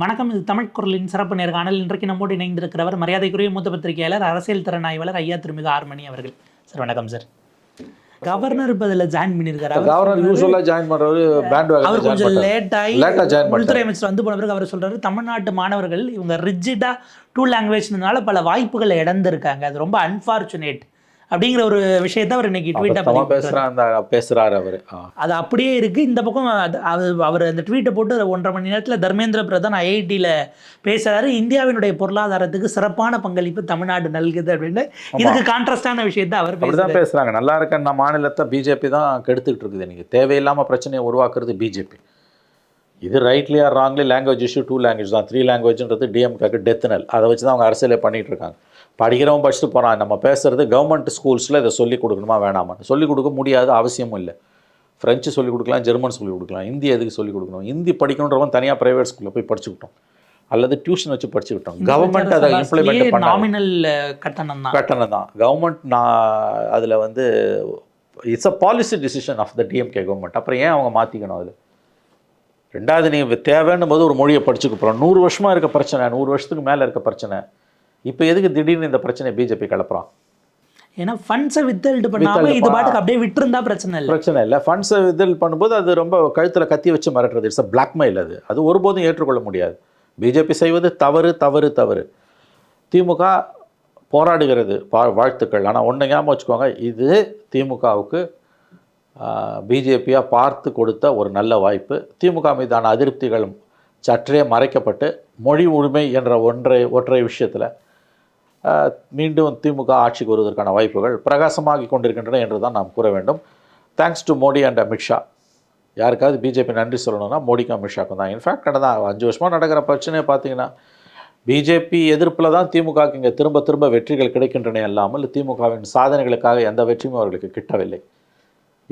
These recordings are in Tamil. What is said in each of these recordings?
வணக்கம் இது தமிழ் குரலின் சிறப்பு நேர்காணல் இன்றைக்கு நம்மோடு இணைந்திருக்கிறவர் மரியாதைக்குரிய மூத்த பத்திரிகையாளர் அரசியல் திறனாய்வாளர் ஐயா திருமிகு ஆர்மணி அவர்கள். சார் வணக்கம் சார். கவர்னர் பதில் ஜாயின் பண்ணியிருக்காரு. அவர் கவர்னர் யூஸ்வலாக ஜாயின் பண்ணுறது பேண்ட் அவர் கொஞ்சம் லேட் ஆகி லேட்டாக ஜாயின் உள்துறை அமைச்சர் வந்து போன பிறகு அவர் சொல்றாரு தமிழ்நாட்டு மாணவர்கள் இவங்க ரிஜிடா டூ லாங்குவேஜ்னால பல வாய்ப்புகளை இழந்திருக்காங்க. அது ரொம்ப அன்ஃபார்ச்சுனேட் அப்படிங்கிற ஒரு விஷயத்தை அவர் இன்னைக்கு ட்வீட்டாக பேசுகிறா அந்த பேசுகிறாரு அவர். அது அப்படியே இருக்கு. இந்த பக்கம் அது- அவர் அந்த ட்வீட்டை போட்டு ஒன்றரை மணி நேரத்தில் தர்மேந்திர பிரதான் ஐஐடியில் பேசுறாரு. இந்தியாவினுடைய பொருளாதாரத்துக்கு சிறப்பான பங்களிப்பு தமிழ்நாடு நல்குது அப்படின்னு. இதுக்கு கான்ட்ராஸ்டான விஷயத்தை அவர் அப்படி பேசுறாரு. தான் பேசுகிறாங்க நல்லா இருக்க நம்ம மாநிலத்தை பிஜேபி தான் கெடுத்துக்கிட்டு இருக்குது இன்னைக்கு. தேவையில்லாமல் பிரச்சனையை உருவாக்குறது பிஜேபி இது rightly or wrongly language issue two language தான். த்ரீ லாங்குவேஜ்ன்றது டிஎம்கேக்கு டெத்னல் அதை வச்சு தான் அவங்க அரசியலே பண்ணிகிட்டு இருக்காங்க. படிக்கிறவன் படிச்சுட்டு போகிறான் நம்ம பேசுகிறது கவர்மெண்ட் ஸ்கூல்ஸில் இதை சொல்லிக் கொடுக்கணுமா வேணாமான்னு சொல்லிக் கொடுக்க முடியாது அவசியமும் இல்லை. ஃப்ரெஞ்சு சொல்லிக் கொடுக்கலாம் ஜெர்மன் சொல்லிக் கொடுக்கலாம். ஹிந்தி எதுக்கு சொல்லிக் கொடுக்கணும்? ஹிந்தி படிக்கணுன்றவன் தனியாக ப்ரைவேட் ஸ்கூலில் போய் படிச்சுக்கிட்டோம் அல்லது டியூஷன் வச்சு படிச்சுக்கிட்டோம் கவர்மெண்ட் அதை இம்ப்ளிமெண்ட் பண்ண நாமினல் கட்டணம் தான். கட்டணம் தான். கவர்மெண்ட் நான் அதில் வந்து it's a policy decision of the DMK government அப்புறம் ஏன் அவங்க மாற்றிக்கணும் அதில்? ரெண்டாவது நீ தேவைன்னும் போது ஒரு மொழியை படிச்சுக்க போகிறோம் நூறு வருஷமாக இருக்க பிரச்சனை. நூறு வருஷத்துக்கு மேலே இருக்க பிரச்சனை. இப்போ எதுக்கு திடீர்னு இந்த பிரச்சனை பிஜேபி கிளப்புறான்? ஏன்னா ஃபண்ட்ஸை வித்தல்டு பண்ணாம இது பாட்டுக்கு அப்படியே விட்டுருந்தா பிரச்சனை இல்லை. பிரச்சனை இல்லை. ஃபண்ட்ஸை இதில் பண்ணும்போது அது ரொம்ப கழுத்தில் கத்தி வச்சு மிரட்டுறது. இட்ஸ் அ பிளாக்மெயில் அது. அது ஒருபோதும் ஏற்றுக்கொள்ள முடியாது. பிஜேபி செய்வது தவறு தவறு தவறு. திமுக போராடுகிறது. பா வாழ்த்துக்கள். ஆனால் ஒன்று ஞாபகம் வச்சுக்கோங்க. இது திமுகவுக்கு பிஜேபியாக பார்த்து கொடுத்த ஒரு நல்ல வாய்ப்பு. திமுக மீதான அதிருப்திகளும் சற்றே மறைக்கப்பட்டு மொழி உரிமை என்ற ஒன்றை ஒற்றை விஷயத்தில் மீண்டும் திமுக ஆட்சிக்கு வருவதற்கான வாய்ப்புகள் பிரகாசமாகி கொண்டிருக்கின்றன என்று தான் நாம் கூற வேண்டும். Thanks to Modi and Amit Shah யாருக்காவது பிஜேபி நன்றி சொல்லணும்னா மோடிக்கும் அமித்ஷாக்கும் தான். இன்ஃபேக்ட் கடந்த அஞ்சு வருஷமாக நடக்கிற பிரச்சனையை பார்த்தீங்கன்னா பிஜேபி எதிர்ப்பில் தான் திமுகவுக்கு இங்கே திரும்ப திரும்ப வெற்றிகள் கிடைக்கின்றன அல்லாமல் திமுகவின் சாதனைகளுக்காக எந்த வெற்றியும் அவர்களுக்கு கிட்டவில்லை.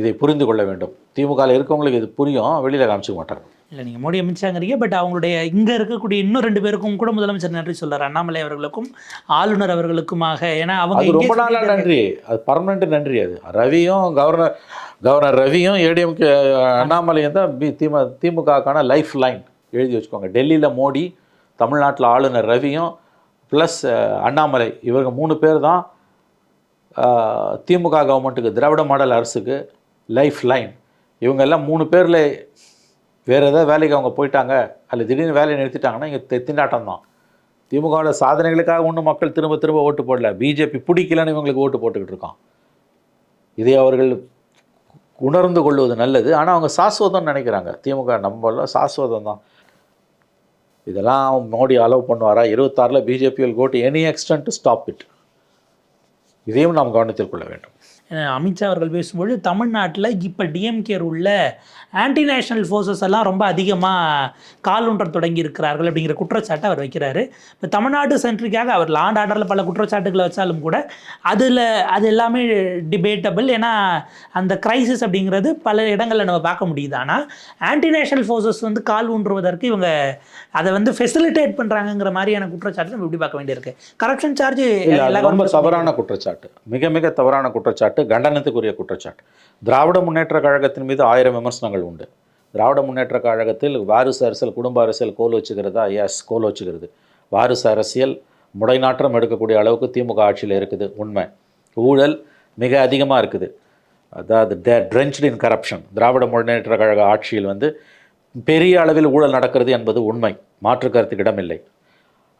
இதை புரிந்து கொள்ள வேண்டும். திமுகவில் இருக்கவங்களுக்கு இது புரியும் வெளியில் காமிச்சிக்க மாட்டாங்க. இல்லை நீங்கள் மோடி அமைச்சாங்கிறீங்க பட் அவங்களுடைய இங்கே இருக்கக்கூடிய இன்னும் ரெண்டு பேருக்கும் கூட முதலமைச்சர் நன்றி சொல்றாரு. அண்ணாமலை அவர்களுக்கும் ஆளுநர் அவர்களுக்குமாக. ஏன்னா அவங்க ரொம்ப நாளாக. நன்றி. அது பர்மனெண்ட் நன்றி அது. ரவியும் கவர்னர் கவர்னர் ரவியும் ஏடிஎம்கே அண்ணாமலையும் தான் பி திமு திமுகக்கான லைஃப் லைன் எழுதி வச்சுக்கோங்க. டெல்லியில் மோடி தமிழ்நாட்டில் ஆளுநர் ரவியும் ப்ளஸ் அண்ணாமலை. இவங்க மூணு பேர் தான் திமுக கவர்மெண்ட்டுக்கு திராவிட மாடல் அரசுக்கு லைஃப் லைன் இவங்க எல்லாம் மூணு பேரில் வேறு ஏதாவது வேலைக்கு அவங்க போயிட்டாங்க அல்ல திடீர்னு வேலையை நிறுத்திட்டாங்கன்னா இங்கே திண்டாட்டம் தான் திமுகவோட சாதனைகளுக்காக ஒன்றும் மக்கள் திரும்ப திரும்ப ஓட்டு போடல. பிஜேபி பிடிக்கலன்னு இவங்களுக்கு ஓட்டு போட்டுக்கிட்டு இருக்கான். இதை அவர்கள் உணர்ந்து கொள்வது நல்லது. ஆனால் அவங்க சாஸ்வதம்னு நினைக்கிறாங்க. திமுக நம்மள சாஸ்வதம் தான் இதெல்லாம் மோடி அலோவ் பண்ணுவாரா? இருபத்தாறில் BJP will any extent to stop it இதையும் நாம் கவனத்தில் கொள்ள வேண்டும். அமித்ஷா அவர்கள் பேசும்பொழுது தமிழ்நாட்டில் இப்போ டிஎம்கே உள்ள ஆன்டி நேஷனல் ஃபோர்ஸஸ் எல்லாம் ரொம்ப அதிகமாக கால் ஊன்ற தொடங்கி இருக்கிறார்கள் அப்படிங்கிற குற்றச்சாட்டை அவர் வைக்கிறாரு. இப்போ தமிழ்நாடு சென்ட்ரிக்காக அவர் லாண்ட் ஆர்டரில் பல குற்றச்சாட்டுகளை வச்சாலும் கூட அதில் அது எல்லாமே டிபேட்டபிள் ஏன்னா அந்த கிரைசிஸ் அப்படிங்கிறது பல இடங்களில் நம்ம பார்க்க முடியுது. ஆனால் ஆன்டி நேஷனல் ஃபோர்ஸஸ் வந்து கால் ஊன்றுவதற்கு இவங்க அதை வந்து ஃபெசிலிட்டேட் பண்ணுறாங்கங்கிற மாதிரியான குற்றச்சாட்டு நம்ம இப்படி பார்க்க வேண்டியிருக்கு. கரப்ஷன் சார்ஜ் ரொம்ப தவறான குற்றச்சாட்டு. மிக மிக தவறான குற்றச்சாட்டு. கண்டனத்துக்குரிய குற்றச்சாட்டு. திராவிட முன்னேற்ற கழகத்தின் மீது ஆயிரம் விமர்சனங்கள் உண்டு. திராவிட முன்னேற்ற கழகத்தில் வாரிசு அரசியல் குடும்ப அரசியல் கோல் வச்சுக்கிறதா? எஸ் கோல் வச்சுக்கிறது. வாரிசு அரசியல் முடைநாற்றம் எடுக்கக்கூடிய அளவுக்கு திமுக ஆட்சியில் இருக்குது. உண்மை. ஊழல் மிக அதிகமாக இருக்குது. அதாவது ட்ரென்ச்டு இன் கரப்ஷன் திராவிட முன்னேற்ற கழக ஆட்சியில் வந்து பெரிய அளவில் ஊழல் நடக்கிறது என்பது உண்மை. மாற்று கருத்துக்கு இடமில்லை.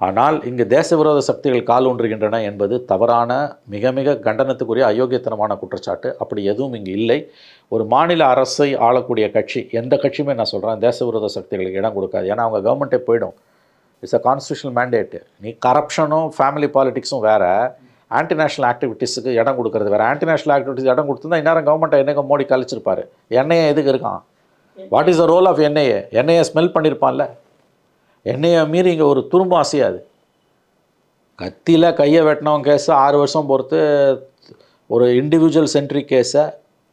ஆனால் இங்கு தேச விரோத சக்திகள் கால் ஊன்றுகின்றன என்பது தவறான மிக மிக கண்டனத்துக்குரிய அயோக்கியத்தனமான குற்றச்சாட்டு. அப்படி எதுவும் இங்கு இல்லை. ஒரு மாநில அரசை ஆளக்கூடிய கட்சி எந்த கட்சியுமே நான் சொல்கிறேன் தேச விரோத சக்திகளுக்கு இடம் கொடுக்காது. ஏன்னா அவங்க கவர்மெண்ட்டே போயிடும். இட்ஸ் அ கான்ஸ்டியூஷனல் மேண்டேட்டு நீ கரப்ஷனும் ஃபேமிலி பாலிட்டிக்ஸும் வேறு. ஆன்டி நேஷனல் ஆக்டிவிட்டீஸுக்கு இடம் கொடுக்கறது வேறு. ஆன்டி நேஷனல் ஆக்டிவிட்டிஸ் இடம் கொடுத்துருந்தா இந்நேரம் கவர்மெண்ட்டை என்னைக்கு மோடி கழிச்சிருப்பாரு. என்ஐஏ எதுக்கு இருக்கான்? What is the role of NIA NIA smell பண்ணியிருப்பான்ல எண்ணெயை மீறி இங்கே ஒரு துரும்பும் அசையாது கத்தியில் கையை வெட்டினவன் கேஸை ஆறு வருஷம் பொறுத்து ஒரு இண்டிவிஜுவல் சென்ட்ரிக் கேஸை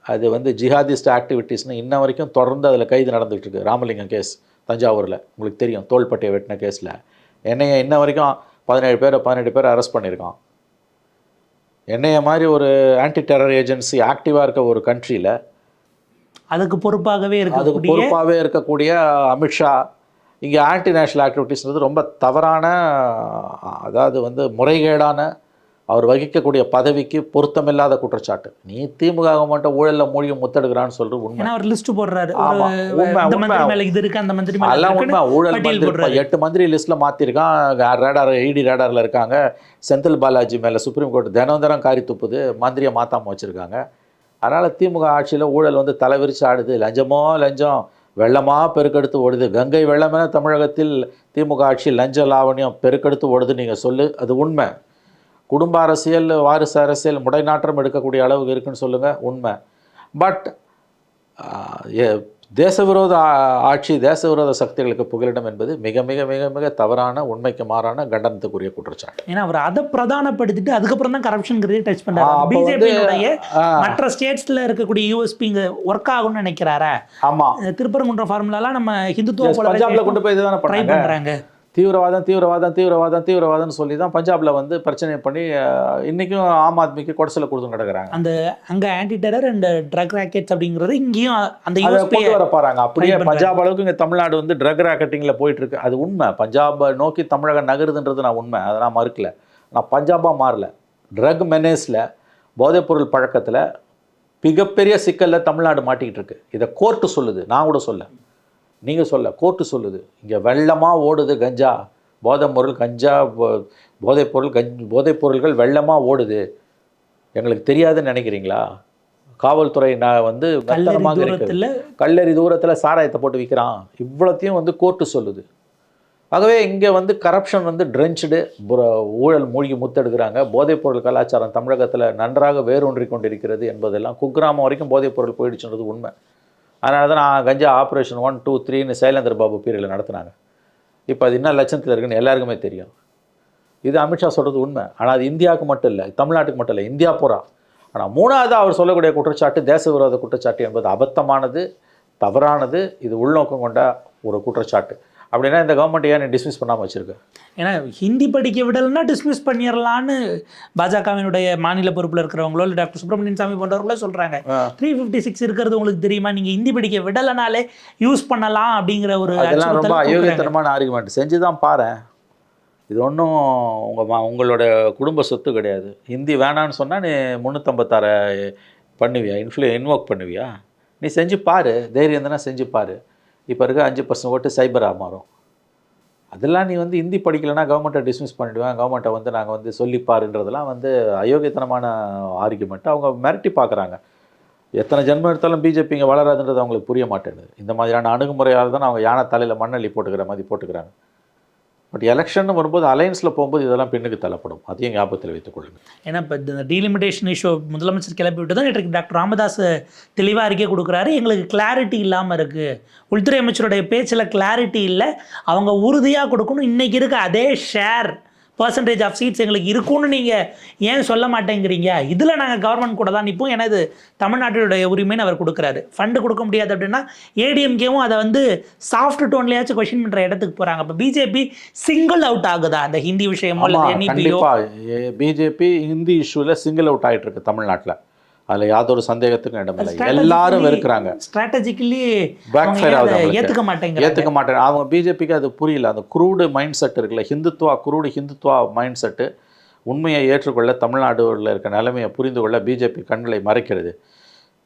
அது வந்து ஜிஹாதிஸ்ட் ஆக்டிவிட்டீஸ்னு இன்ன வரைக்கும் தொடர்ந்து அதில் கைது நடந்துகிட்டு இருக்கு ராமலிங்கம் கேஸ் தஞ்சாவூரில். உங்களுக்கு தெரியும் தோள்பட்டையை வெட்டின கேஸில். என்னைய இன்ன வரைக்கும் பதினேழு பேர் பதினெட்டு பேர் அரெஸ்ட் பண்ணியிருக்கான். என்னைய மாதிரி ஒரு ஆன்டி டெரர் ஏஜென்சி ஆக்டிவாக இருக்க ஒரு கண்ட்ரியில் அதுக்கு பொறுப்பாகவே அதுக்கு இருக்கக்கூடிய பொறுப்பாகவே இருக்கக்கூடிய அமித்ஷா இங்கே ஆன்டி நேஷனல் ஆக்டிவிட்டீஸ்ன்றது ரொம்ப தவறான அதாவது வந்து முறைகேடான அவர் வகிக்கக்கூடிய பதவிக்கு பொருத்தமில்லாத குற்றச்சாட்டு. நீ திமுக மட்டும் ஊழல்ல மூழ்கி முத்தெடுக்கிறான்னு சொல்றது உண்மை. அவர் லிஸ்ட் போடுறாரு. இது இருக்கு அந்த மந்திரி இருக்குன்னு உண்மை. ஊழல் மந்திரி எட்டு மந்திரி லிஸ்ட்ல மாத்திருக்கான். ரேடார் இடி ரேடார்ல இருக்காங்க. செந்தில் பாலாஜி மேல சுப்ரீம் கோர்ட் தினம் தினம் காரி துப்புது. மந்திரியை மாத்தாம வச்சிருக்காங்க. அதனால திமுக ஆட்சியில ஊழல் வந்து தலைவிரிச்சு ஆடுது. லஞ்சமோ லஞ்சம். வெள்ளமாக பெருக்கெடுத்து ஓடுது. கங்கை வெள்ளமென தமிழகத்தில் திமுக ஆட்சி லஞ்ச லாவணியம் பெருக்கெடுத்து ஓடுது நீங்கள் சொல்லு அது உண்மை. குடும்ப அரசியல் வாரிசு அரசியல் முடைநாற்றம் எடுக்கக்கூடிய அளவுக்கு இருக்குன்னு சொல்லுங்கள் உண்மை. பட் தேசவிரோத ஆட்சி தேசவிரோத சக்திகளுக்கு புகலிடம் என்பது மிக மிக மிக மிக தவறான உண்மைக்கு மாறான கண்டனத்துக்குரிய குற்றச்சாட்டு. ஏன்னா அவர் அதை பிரதானப்படுத்திட்டு அதுக்கப்புறம் தான் கரப்ஷன்ங்கிறதே டச் வந்து, பிஜேபியினுடைய மற்ற ஸ்டேட்ஸ்ல இருக்கக்கூடிய யூஎஸ்பி இங்க ஒர்க் ஆகும்னு நினைக்கிறாரா? ஆமா. திருப்பரங்குன்ற ஃபார்முலாலாம் நம்ம ஹிந்துத்துவ பஞ்சாப்ல கொண்டு போய் இதுதானே ட்ரை பண்ணாங்க. பண்றாங்க. தீவிரவாதம் தீவிரவாதம் தீவிரவாதம் தீவிரவாதம்னு சொல்லி தான் பஞ்சாப்ல வந்து பிரச்சனை பண்ணி அஹ், இன்னைக்கும் ஆம் ஆத்மிக்கு கொடசல கொடுத்து கிடக்குறாங்க அந்த அங்க anti terror and drug rackets அப்படிங்கிறது இங்கேயும் அந்த கொண்டு வர பாருங்க அப்படியே. பஞ்சாப் அளவுக்கு இங்க தமிழ்நாடு வந்து ட்ரக் ராக்கெட்டிங்ல போயிட்டு இருக்கு அது உண்மை. பஞ்சாபை நோக்கி தமிழகம் நகருதுன்றது நான் உண்மை. அதை நான் மறுக்கல. நான் பஞ்சாபா மாறல. ட்ரக் மெனேஸில் போதைப்பொருள் பழக்கத்துல மிகப்பெரிய சிக்கல்ல தமிழ்நாடு மாட்டிக்கிட்டு இருக்கு இதை கோர்ட்டு சொல்லுது. நான் கூட சொல்ல. நீங்க சொல்ல கோர்ட்டு சொல்லுது. இங்க வெள்ளமா ஓடுது கஞ்சா. போதைப் பொருள் கஞ்சா போதைப் பொருள் கஞ் போதைப் பொருள்கள் வெள்ளமா ஓடுது. எங்களுக்கு தெரியாதுன்னு நினைக்கிறீங்களா? காவல்துறை நான் வந்து இருக்குது தூரத்துல கல்லறி தூரத்தில் சாராயத்தை போட்டு விற்கிறான் இவ்வளோத்தையும் வந்து கோர்ட்டு சொல்லுது. ஆகவே இங்கே வந்து கரப்ஷன் வந்து ட்ரென்ச்டு ஊழல் மூழ்கி முத்தெடுக்கிறாங்க. போதைப்பொருள் கலாச்சாரம் தமிழகத்தில் நன்றாக வேரூன்றி கொண்டிருக்கிறது என்பதெல்லாம் குக்கிராமம் வரைக்கும் போதைப்பொருள் போயிடுச்சுன்றது உண்மை. அதனால தான் நான் கஞ்சா ஆப்ரேஷன் ஒன் டூ த்ரீன்னு சைலேந்தர் பாபு பீரியடில் நடத்துனாங்க. இப்போ அது என்ன லட்சத்தில் இருக்குன்னு எல்லாருக்குமே தெரியும். இது அமித்ஷா சொல்கிறது உண்மை. ஆனால் அது இந்தியாவுக்கு மட்டும் இல்லை தமிழ்நாட்டுக்கு மட்டும் இல்லை இந்தியா பூரா. ஆனால் மூணாவது அவர் சொல்லக்கூடிய குற்றச்சாட்டு தேச விரோத குற்றச்சாட்டு என்பது அபத்தமானது தவறானது இது உள்நோக்கம் கொண்ட ஒரு குற்றச்சாட்டு. அப்படின்னா இந்த கவர்மெண்ட் ஏன் டிஸ்மிஸ் பண்ணாமல் வச்சிருக்கு? ஏன்னா ஹிந்தி படிக்க விடலைன்னா டிஸ்மிஸ் பண்ணிடலான்னு பாஜகவினுடைய மாநில பொறுப்புல இருக்கிறவங்களோ இல்லை டாக்டர் சுப்பிரமணியன் சாமி போன்றவர்களோ சொல்றாங்க. த்ரீ ஃபிஃப்டி சிக்ஸ் இருக்கிறது உங்களுக்கு தெரியுமா? நீங்க ஹிந்தி படிக்க விடலைனாலே யூஸ் பண்ணலாம் அப்படிங்கிற ஒரு அதெல்லாம் ரொம்ப. அயோக்கியத்தனமான ஆர்குமெண்ட் செஞ்சு தான் பாரு இது ஒன்றும் உங்கள் மா உங்களோட குடும்ப சொத்து கிடையாது. ஹிந்தி வேணான்னு சொன்னால் நீ முந்நூற்றம்பத்தாறு பண்ணுவியா? இன்ஃப்ளூ இன்வோக் பண்ணுவியா? நீ செஞ்சு பாரு. தைரியம் தானே செஞ்சு பாரு. இப்போ இருக்க அஞ்சு பர்சன்ட் ஓட்டு சைபராக மாறும். அதெல்லாம் நீ வந்து ஹிந்தி படிக்கலைன்னா கவர்மெண்ட்டை டிஸ்மிஸ் பண்ணிவிடுவேன் கவர்மெண்ட்டை வந்து நாங்கள் வந்து சொல்லிப்பாருன்றதெல்லாம் வந்து அயோக்கியத்தனமான ஆர்குமெண்ட் அவங்க மிரட்டி பார்க்குறாங்க. எத்தனை ஜென்மம் எடுத்தாலும் பிஜேபி இங்கே வளராதுன்றது அவங்களுக்கு புரிய மாட்டேங்குது. இந்த மாதிரியான அணுகுமுறையால் தான் அவங்க யானை தலையில் மண்ணள்ளி போட்டுக்கிற மாதிரி போட்டுக்கிறாங்க. பட் எலெக்ஷன் வரும்போது அலையன்ஸில் போகும்போது இதெல்லாம் பெண்ணுக்கு தள்ளப்படும். அதையும் ஞாபகத்தில் வைத்துக் கொள்ளுங்க. ஏன்னா இப்போ இந்த டீலிமிடேஷன் இஷ்யூ முதலமைச்சர் கிளப்பி விட்டு தான் நேற்று டாக்டர் ராமதாஸ் தெளிவாக அறிக்கை கொடுக்குறாரு. எங்களுக்கு கிளாரிட்டி இல்லாமல் இருக்குது உள்துறை அமைச்சருடைய பேச்சில் கிளாரிட்டி இல்லை. அவங்க உறுதியாக கொடுக்கணும். இன்றைக்கி இருக்க அதே ஷேர் பர்சன்டேஜ் ஆஃப் சீட்ஸ் எங்களுக்கு இருக்கும்னு நீங்கள் ஏன் சொல்ல மாட்டேங்கிறீங்க? இதில் நாங்கள் கவர்மெண்ட் கூட தான் நிற்போம் ஏன்னா இது தமிழ்நாட்டினுடைய உரிமைன்னு அவர் கொடுக்குறாரு. ஃபண்டு கொடுக்க முடியாது அப்படின்னா ஏடிஎம்கேவும் அதை வந்து சாஃப்ட் டோன்லையாச்சும் கொஷின் பண்ணுற இடத்துக்கு போகிறாங்க இப்போ பிஜேபி சிங்கிள் அவுட் ஆகுதா? அந்த ஹிந்தி விஷயமோ கண்டிப்பாக பிஜேபி ஹிந்தி இஷ்யூவில் சிங்கிள் அவுட் ஆகிட்டு இருக்கு தமிழ்நாட்டில். அதில் யாதொரு சந்தேகத்துக்கும் இடமில்லை எல்லாரும் வெறுக்கிறாங்க. ஸ்ட்ராட்டஜிக்கலி பேக் ஃபயர் ஆகுது. ஏத்துக்க மாட்டேங்கிறாங்க? ஏற்றுக்க மாட்டேன். அவங்க பிஜேபிக்கு அது புரியல. அந்த குரூடு மைண்ட் செட் இருக்குல்ல Hindutva crude Hindutva mind set உண்மையை ஏற்றுக்கொள்ள தமிழ்நாடுல இருக்க நிலைமையை புரிந்து கொள்ள பிஜேபி கண்களை மறைக்கிறது.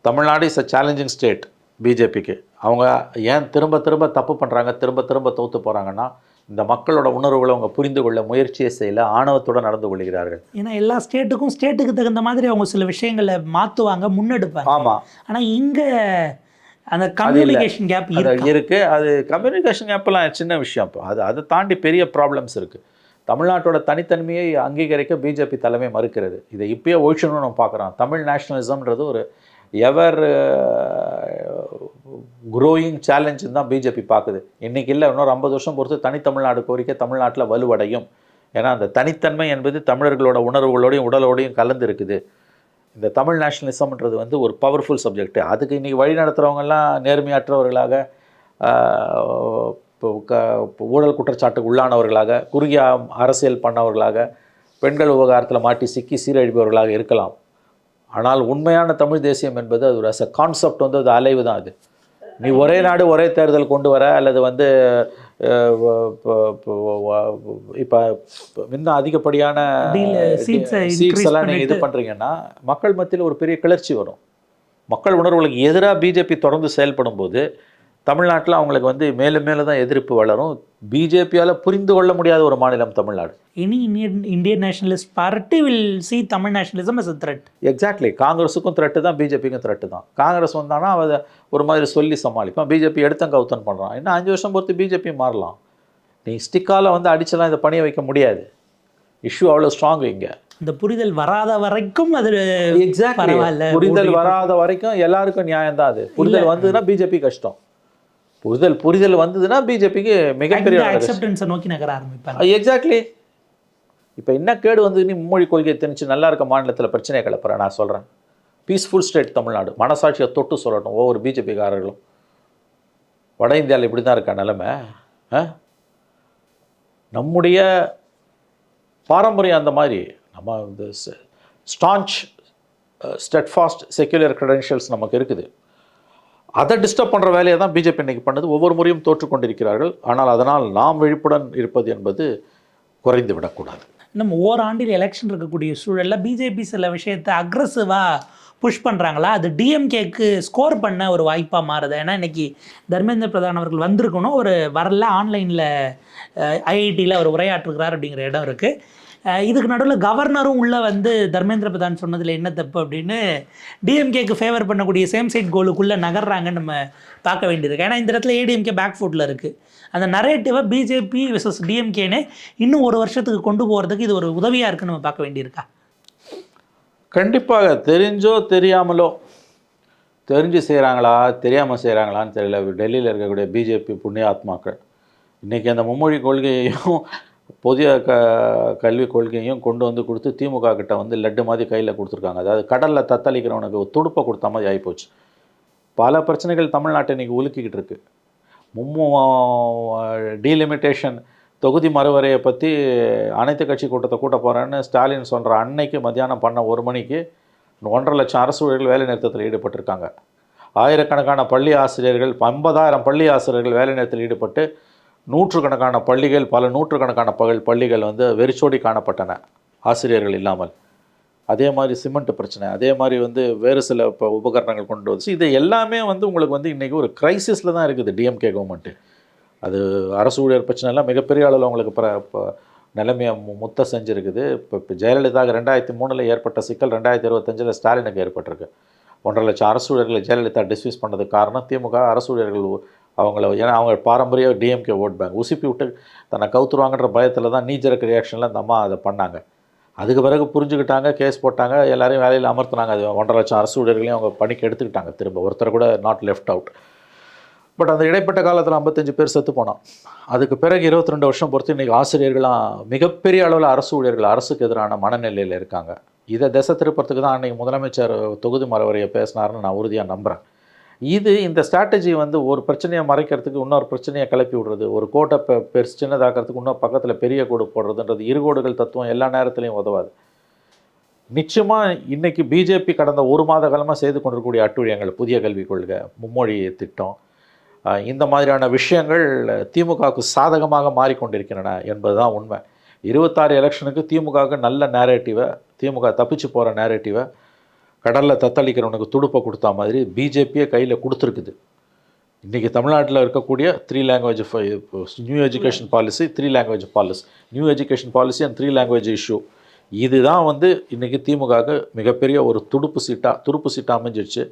Tamil Nadu is a challenging state பிஜேபிக்கு அவங்க ஏன் திரும்ப திரும்ப தப்பு பண்ணுறாங்க திரும்ப திரும்ப தோத்து போகிறாங்கன்னா இந்த மக்களோட உணர்வுகளை அவங்க புரிந்து கொள்ள முயற்சியே செய்யல ஆணவத்தோடு நடந்து கொள்கிறார்கள். ஏன்னா எல்லா ஸ்டேட்டுக்கும் ஸ்டேட்டுக்கு தகுந்த மாதிரி அவங்க சில விஷயங்களை மாத்துவாங்க முன்னெடுப்பாங்க. ஆமாம் ஆனா இங்க அந்த கம்யூனிகேஷன் கேப் அது இருக்கு? அது கம்யூனிகேஷன் கேப்பெல்லாம் சின்ன விஷயம் இப்போ அது அதை தாண்டி பெரிய ப்ராப்ளம்ஸ் இருக்கு. தமிழ்நாட்டோட தனித்தன்மையை அங்கீகரிக்க பிஜேபி தலைமை மறுக்கிறது. இதை இப்பயே ஒழிச்சணும்னு நம்ம பார்க்குறோம். தமிழ் நேஷனலிசம்ன்றது ஒரு எவர் குரோயிங் சேலஞ்சுன்னு தான் பிஜேபி பார்க்குது. இன்றைக்கி இல்லை இன்னொரு ஐம்பது வருஷம் பொறுத்து தனித்தமிழ்நாடு கோரிக்கை தமிழ்நாட்டில் வலுவடையும். ஏன்னா அந்த தனித்தன்மை என்பது தமிழர்களோட உணர்வுகளோடையும் உடலோடையும் கலந்து இருக்குது இந்த தமிழ் நேஷனலிசம்ன்றது வந்து ஒரு பவர்ஃபுல் சப்ஜெக்ட் அதுக்கு இன்றைக்கி வழி நடத்துகிறவங்கெல்லாம் நேர்மையாற்றவர்களாக ஊழல் குற்றச்சாட்டுக்கு உள்ளானவர்களாக குறுகிய அரசியல் பண்ணவர்களாக பெண்கள் விவகாரத்தில் மாட்டி சிக்கி சீரழிப்பவர்களாக இருக்கலாம். ஆனால் உண்மையான தமிழ் தேசியம் என்பது அது ஒரு அ கான்செப்ட் வந்து அது அலைவு தான் அது. நீ ஒரே நாடு ஒரே தேர்தல் கொண்டு வர அல்லது வந்து இப்போ இன்னும் அதிகப்படியான சீட்ஸ் எல்லாம் நீங்கள் இது பண்ணுறீங்கன்னா மக்கள் மத்தியில் ஒரு பெரிய கிளர்ச்சி வரும். மக்கள் உணர்வுகளுக்கு எதிராக பிஜேபி தொடர்ந்து செயல்படும் போது தமிழ்நாட்டில் அவங்களுக்கு வந்து மேலும் மேலும் தான் எதிர்ப்பு வளரும். பிஜேபியால் புரிந்து கொள்ள முடியாத ஒரு மாநிலம் Tamil Nadu. Any Indian Indian nationalist party will see Tamil nationalism as a threat. Exactly காங்கிரஸுக்கும் thread தான் பிஜேபிக்கும் த்ரெட்டு தான். காங்கிரஸ் வந்தானா அவ ஒரு மாதிரி சொல்லி சமாளிப்பான். பிஜேபி எடுத்தங்க கவுத்தன் பண்ணுறான் இன்னும் அஞ்சு வருஷம் பொறுத்து பிஜேபி மாறலாம். நீ ஸ்டிக்கால் வந்து அடிச்செல்லாம் இதை பணிய வைக்க முடியாது. இஷ்யூ அவ்வளோ ஸ்ட்ராங் இங்கே. இந்த புரிதல் வராத வரைக்கும் அது எக்ஸாக்ட்லி பரவாயில்ல, புரிதல் வராத வரைக்கும் எல்லாருக்கும் நியாயம் தான் அது. புரிதல் வந்ததுன்னா பிஜேபி கஷ்டம். புரிதல் புரிதல் வந்ததுன்னா பிஜேபிக்கு மிகப்பெரிய அக்செப்டன்ஸை நோக்கி நகர ஆரம்பிப்பாங்க. எக்ஸாக்ட்லி இப்போ என்ன கேடு வந்து நீ மும்மொழி கொள்கையை திணிச்சு நல்லா இருக்க மாநிலத்தில் பிரச்சனையை கிளப்புறேன் நான் சொல்கிறேன் பீஸ்ஃபுல் ஸ்டேட் தமிழ்நாடு மனசாட்சியை தொட்டு சொல்லட்டும் ஒவ்வொரு பிஜேபிக்காரர்களும். வட இந்தியாவில் இப்படி தான் இருக்கா நிலைமை? நம்முடைய பாரம்பரியம் அந்த மாதிரி. நம்ம இந்த ஸ்டான்ச் ஸ்டெட்ஃபாஸ்ட் செக்யுலர் credentials நமக்கு இருக்குது. அதை டிஸ்டர்ப் பண்ணுற வேலையை தான் பிஜேபி இன்றைக்கி பண்ணுது. ஒவ்வொரு முறையும் தோற்றுக்கொண்டிருக்கிறார்கள். ஆனால் அதனால் நாம் விழிப்புடன் இருப்பது என்பது குறைந்து விடக்கூடாது. நம்ம ஓராண்டில் எலெக்ஷன் இருக்கக்கூடிய சூழலில் பிஜேபி சில விஷயத்தை அக்ரஸிவாக புஷ் பண்ணுறாங்களா அது டிஎம்கேக்கு ஸ்கோர் பண்ண ஒரு வாய்ப்பாக மாறுது? ஏன்னா இன்றைக்கி தர்மேந்திர பிரதான் அவர்கள் வந்திருக்கணும். ஒரு வரல ஆன்லைனில் ஐஐடியில் அவர் உரையாற்றுகிறார் அப்படிங்கிற இடம் இருக்குது இதுக்கு நடுவில் கவர்னரும் உள்ளே வந்து தர்மேந்திர பிரதான் சொன்னதில் என்ன தப்பு அப்படின்னு டிஎம்கேக்கு ஃபேவர் பண்ணக்கூடிய சேம் சைட் கோலுக்குள்ளே நகர்றாங்கன்னு நம்ம பார்க்க வேண்டியிருக்கு ஏன்னா இந்த இடத்துல ஏடிஎம்கே பேக் ஃபுட்டில் இருக்குது அந்த நரேட்டிவை பிஜேபி விசஸ் டிஎம்கேனே இன்னும் ஒரு வருஷத்துக்கு கொண்டு போகிறதுக்கு இது ஒரு உதவியாக இருக்குன்னு நம்ம பார்க்க வேண்டியிருக்கா? கண்டிப்பாக. தெரிஞ்சோ தெரியாமலோ தெரிஞ்சு செய்கிறாங்களா தெரியாமல் செய்கிறாங்களான்னு தெரியல. டெல்லியில் இருக்கக்கூடிய பிஜேபி புண்ணிய ஆத்மாக்கள். இன்றைக்கி அந்த மும்மொழி கொள்கையையும் புதிய க கல்விக் கொள்கையும் கொண்டு வந்து கொடுத்து திமுக கிட்ட வந்து லட்டு மாதிரி கையில் கொடுத்துருக்காங்க. அதாவது கடலில் தத்தளிக்கிறவனுக்கு துடுப்பை கொடுத்த மாதிரி ஆகிப்போச்சு பல பிரச்சனைகள் தமிழ்நாட்டை இன்றைக்கி உலுக்கிக்கிட்டு இருக்கு. மும்மு டீலிமிட்டேஷன் தொகுதி மறுவரையை பற்றி அனைத்து கட்சி கூட்டத்தை கூட்ட போகிறேன்னு ஸ்டாலின் சொல்கிற அன்னைக்கு மத்தியானம் பண்ண ஒரு மணிக்கு ஒன்றரை லட்சம் அரசு ஊழியர்கள் வேலை நிறுத்தத்தில் ஈடுபட்டிருக்காங்க. ஆயிரக்கணக்கான பள்ளி ஆசிரியர்கள் ஐம்பதாயிரம் பள்ளி ஆசிரியர்கள் வேலை நிறுத்தத்தில் ஈடுபட்டு நூற்றுக்கணக்கான பள்ளிகள் பல நூற்றுக்கணக்கான பகல் பள்ளிகள் வந்து வெறிச்சோடி காணப்பட்டன ஆசிரியர்கள் இல்லாமல். அதே மாதிரி சிமெண்ட் பிரச்சனை அதே மாதிரி வந்து வேறு சில இப்போ உபகரணங்கள் கொண்டு வந்து இது எல்லாமே வந்து உங்களுக்கு வந்து இன்றைக்கி ஒரு கிரைசிஸில் தான் இருக்குது டிஎம்கே கவர்மெண்ட்டு அது அரசு ஊழியர் பிரச்சனை எல்லாம் மிகப்பெரிய அளவில் உங்களுக்கு இப்போ நிலைமையை மு- முத்த செஞ்சுருக்குது. இப்போ இப்போ ஜெயலலிதாவுக்கு ரெண்டாயிரத்தி மூணில் ஏற்பட்ட சிக்கல் ரெண்டாயிரத்தி இருபத்தஞ்சில் ஸ்டாலினுக்கு ஏற்பட்டிருக்கு. ஒன்றரை லட்சம் அரசு ஊழியர்களை ஜெயலலிதா டிஸ்மிஸ் பண்ணதுக்கு காரணம் திமுக அரசு ஊழியர்கள் அவங்கள ஏன்னா அவங்க பாரம்பரிய டிஎம்கே ஓட் பேங்க் உசுப்பி விட்டு தன்னை கவுத்துருவாங்கன்ற பயத்தில் தான் நீச்சரக்கு ரியாக்ஷனில் அந்த அம்மா அதை பண்ணாங்க. அதுக்கு பிறகு புரிஞ்சுக்கிட்டாங்க கேஸ் போட்டாங்க எல்லாரையும் வேலையில் அமர்த்தினாங்க. அது ஒன்றரை லட்சம் அரசு ஊழியர்களையும் அவங்க பணிக்கு எடுத்துக்கிட்டாங்க. திரும்ப ஒருத்தர் கூட நாட் லெஃப்ட் அவுட் பட் அந்த இடைப்பட்ட காலத்தில் ஐம்பத்தஞ்சு பேர் செத்து போனோம் அதுக்கு பிறகு இருபத்தி ரெண்டு வருஷம் பொறுத்து இன்றைக்கி ஆசிரியர்களாம் மிகப்பெரிய அளவில் அரசு ஊழியர்கள் அரசுக்கு எதிரான மனநிலையில் இருக்காங்க. இதை திசை திருப்பறதுக்கு தான் அன்றைக்கி முதலமைச்சர் தொகுதி மரவரையை பேசினாருன்னு நான் உறுதியாக நம்புகிறேன் இது இந்த ஸ்ட்ராட்டஜி வந்து ஒரு பிரச்சனையை மறைக்கிறதுக்கு இன்னொரு பிரச்சனையை கிளப்பி விடுறது. ஒரு கோட்டை பெ பெருசு சின்னதாக்கிறதுக்கு இன்னும் பக்கத்தில் பெரிய கோடு போடுறதுன்றது இருகோடுகள் தத்துவம் எல்லா நேரத்துலையும் உதவாது. நிச்சயமாக இன்றைக்கி பிஜேபி கடந்த ஒரு மாத காலமாக செய்து கொண்டிருக்கக்கூடிய அட்டுழியங்கள் புதிய கல்விக் கொள்கை மும்மொழி திட்டம் இந்த மாதிரியான விஷயங்கள் திமுகவுக்கு சாதகமாக மாறிக்கொண்டிருக்கின்றன என்பதுதான் உண்மை. இருபத்தாறு எலெக்ஷனுக்கு திமுகவுக்கு நல்ல நேரேட்டிவை திமுக தப்பிச்சு போகிற நேரேட்டிவை கடலில் தத்தளிக்கிறவனுக்கு துடுப்பை கொடுத்தா மாதிரி பிஜேபியே கையில் கொடுத்துருக்குது. இன்றைக்கி தமிழ்நாட்டில் இருக்கக்கூடிய three language new education policy three language policy new education policy and three language issue இதுதான் வந்து இன்றைக்கி திமுகவுக்கு மிகப்பெரிய ஒரு துடுப்பு சீட்டாக துடுப்பு சீட்டாக அமைஞ்சிருச்சு.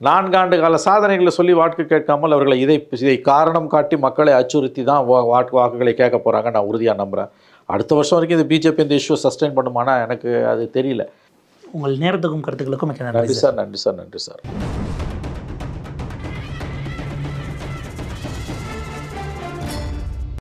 நான்காண்டு கால சாதனைகளை சொல்லி வாக்கு கேட்காமல் அவர்களை இதை இதை காரணம் காட்டி மக்களை அச்சுறுத்தி தான் வா- வாக்கு வாக்குகளை கேட்க போகிறாங்க நான் உறுதியாக நம்புகிறேன் அடுத்த வருஷம் வரைக்கும் இந்த பிஜேபி இந்த இஷ்யூ சஸ்டெயின் பண்ணுமானா எனக்கு அது தெரியல. உங்கள் நேரத்துக்கும் கருத்துக்களுக்கும் நன்றி நன்றி சார் நன்றி சார் நன்றி சார்.